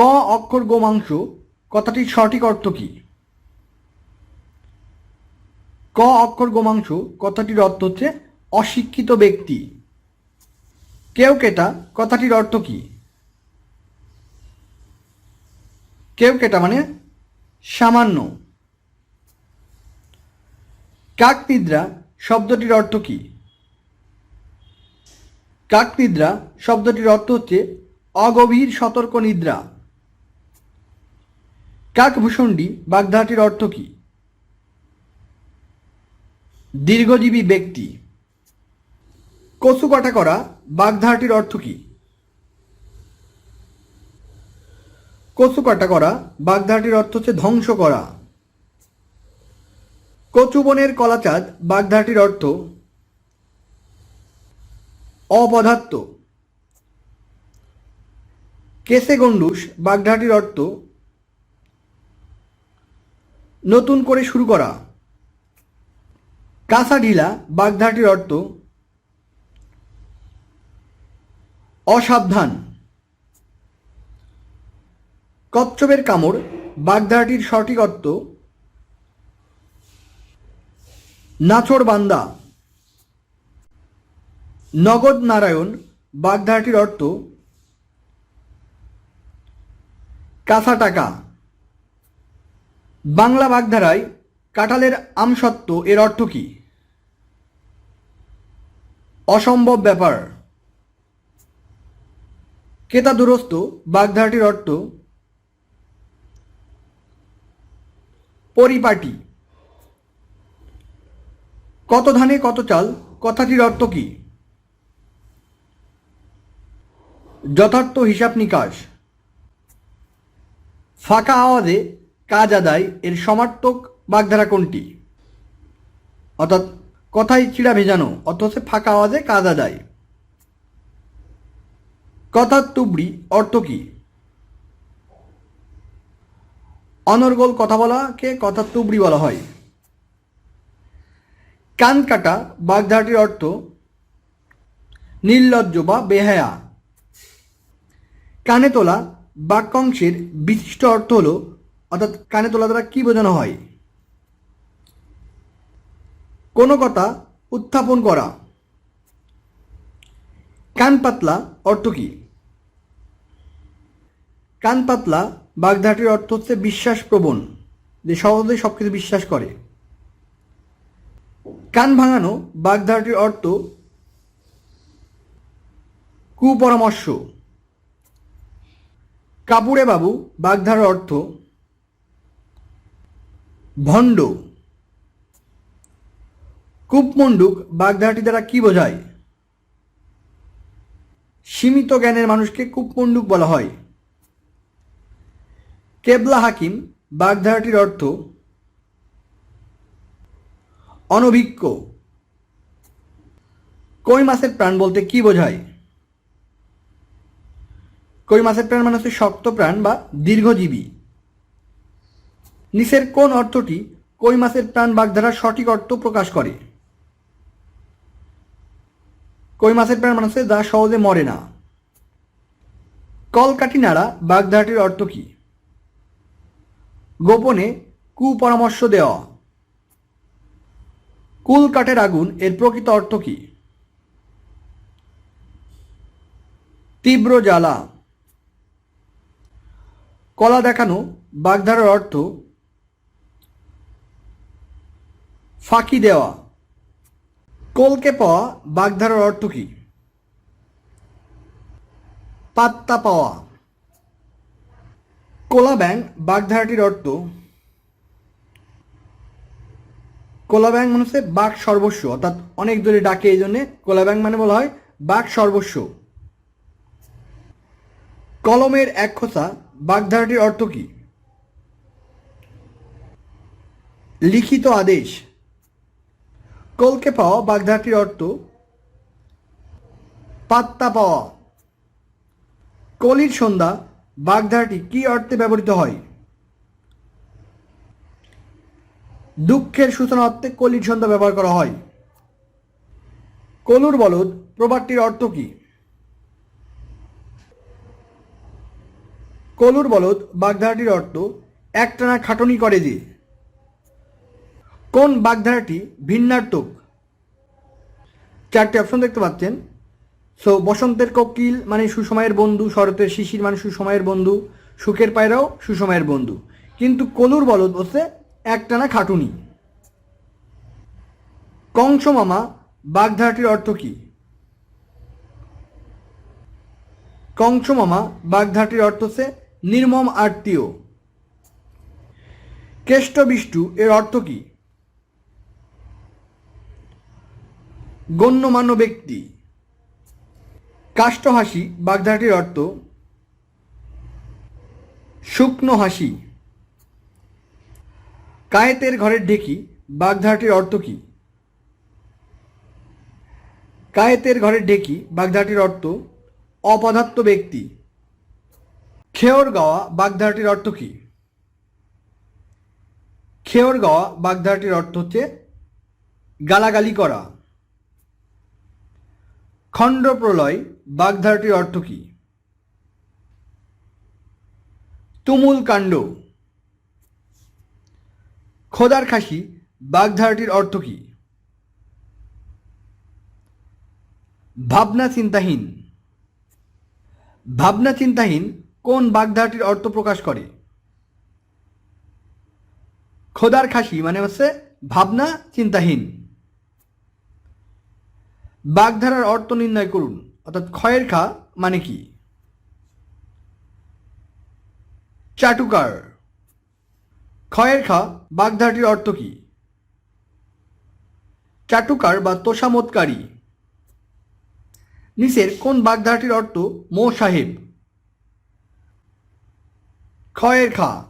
ক অক্ষর গোমাংস, কথাটির সঠিক অর্থ কি? ক অক্ষর গোমাংস, কথাটির অর্থ হচ্ছে অশিক্ষিত ব্যক্তি। কেউ কেটা, কথাটির অর্থ কি? কেউ কেটা মানে সামান্য। কাকনিদ্রা শব্দটির অর্থ কি? কাকনিদ্রা শব্দটির অর্থ হচ্ছে অগভীর সতর্ক নিদ্রা। কাকভূষণ্ডী বাগধাটির অর্থ কি? দীর্ঘজীবী ব্যক্তি। কচু কাটা করা বাগধাটির অর্থ কি? কচু কাটা করা বাগধাটির অর্থ হচ্ছে ধ্বংস করা। কচুবনের কলাচাঁদ বাগধাটির অর্থ অপদার্থ। কেসে গন্ডুস বাগধাটির অর্থ নতুন করে শুরু করা। কাঁসা ঢিলা বাগধাটির অর্থ অসাবধান। কচ্ছপের কামড় বাগধাটির সঠিক অর্থ নাচর বান্দা নগদ নারায়ণ বাগধাটির অর্থ কাঁচা টাকা বাংলা বাগধারায় কাঁঠালের আমসত্ত্ব এর অর্থ কি? অসম্ভব ব্যাপার। কেতা দুরস্ত, বাগধারাটির অর্থ পরিপাটি। কত ধানে কত চাল, কথাটির অর্থ কি? যথার্থ হিসাব নিকাশ। ফাঁকা আওয়াজে কাজ আদায়, এর সমার্থক বাগধারা কোনটি? অর্থাৎ, কথাই চিড়া ভেজানো অর্থ হচ্ছে ফাঁকা আওয়াজে কাজ আদায়। কথার তুবড়ি অর্থ কি? অনর্গল কথা বলাকে কথার তুবড়ি বলা হয়। কান কাটা বাগধারাটির অর্থ, নির্লজ্জ বা বেহায়া। কানে তোলা বাক্যাংশের বিশিষ্ট অর্থ হলো অর্থাৎ কানে তোলা দ্বারা কি বোঝানো হয়? কোনো কথা উত্থাপন করা। কান পাতলা অর্থ কি? কান পাতলা বাগধাটির অর্থ হচ্ছে বিশ্বাস প্রবণ যে সহজে সব কিছু বিশ্বাস করে। কান ভাঙানো বাগধাটির অর্থ কুপরামর্শ। কাপুরে বাবু বাগধারার অর্থ ভণ্ড। কূপমণ্ডুক বাগধারাটি দ্বারা কি বোঝায়? সীমিত জ্ঞানের মানুষকে কূপমণ্ডুক বলা হয়। কেবলা হাকিম, বাগধারাটির অর্থ অনভিজ্ঞ। কই মাছের প্রাণ বলতে কি বোঝায়? কই মাছের প্রাণ মানে হচ্ছে শক্ত প্রাণ বা দীর্ঘজীবী। নিচের কোন অর্থটি কই মাছের প্রাণ বাগধারার সঠিক অর্থ প্রকাশ করে? কই মাছের প্রাণ মানে হচ্ছে যা সহজে মরে না। কলকাঠি নাড়া বাগধারাটির অর্থ কি? গোপনে কুপরামর্শ দেওয়া। কুল কাঠের আগুন এর প্রকৃত অর্থ কি? তীব্র জ্বালা। কলা দেখানো বাগধারার অর্থ ফাঁকি দেওয়া। কলকে পাওয়া বাগধারার অর্থ কি? পাত্তা পাওয়া। কোলা ব্যাং বাগধারাটির অর্থ? কোলা ব্যাং মানে হচ্ছে বাঘ সর্বস্ব, অর্থাৎ অনেক দূরে ডাকে এই জন্যে কোলা ব্যাং মানে বলা হয় বাঘ সর্বস্ব। কলমের এক খোসা, বাগধারাটির অর্থ কি? লিখিত আদেশ। কলকে পাওয়া বাগধারাটির অর্থ পাত্তা পাওয়া। কলির সন্ধ্যা, বাগধারাটি কি অর্থে ব্যবহৃত হয়? দুঃখের সূচনা অর্থে কলির সন্ধ্যা ব্যবহার করা হয়। কলুর বলদ, প্রবাদটির অর্থ কি? কলুর বলদ, বাগধারাটির অর্থ, একটানা খাটনি করে যে। কোন বাগধারাটি ভিন্নার্থক চারটি অপশন দেখতে পাচ্ছেন। সো বসন্তের কোকিল মানে সুসময়ের বন্ধু, শরতের শিশির মানে সুসময়ের বন্ধু, সুখের পায়রাও সুসময়ের বন্ধু। কিন্তু কলুর বলদ হচ্ছে একটানা খাটুনি। কংস মামা বাগধারাটির অর্থ কী? কংস মামা বাগধাটির অর্থ হচ্ছে নির্মম আত্মীয় কেষ্ট বিষ্টু এর অর্থ কি? গণ্যমান্য ব্যক্তি। কাষ্ঠ হাসি বাগধাটির অর্থ, শুকনো হাসি। কায়েতের ঘরের ঢেকি বাগধাটির অর্থ কি? কায়েতের ঘরের ঢেকি বাগধাটির অর্থ, অপদার্থ ব্যক্তি। খেয়র গাওয়া, বাগধারাটির অর্থ কি? খেয়র গাওয়া, বাগধারাটির অর্থ হচ্ছে গালাগালি করা। খণ্ড প্রলয় বাগধারাটির অর্থ কি? তুমুল কাণ্ড। খোদার খাসি, বাগধারাটির অর্থ কি? ভাবনা চিন্তাহীন। ভাবনা চিন্তাহীন কোন বাগধারাটির অর্থ প্রকাশ করে? খোদার খাসি মানে হচ্ছে ভাবনা চিন্তাহীন। বাগধারার অর্থ নির্ণয় করুন। অর্থাৎ ক্ষয়ের খা মানে কি? চাটুকার। ক্ষয়ের খা বাগধারাটির অর্থ কি? চাটুকার বা তোষামতকারী নিচের কোন বাগধারাটির অর্থ? মো সাহেব। ক্ষয়ের খা।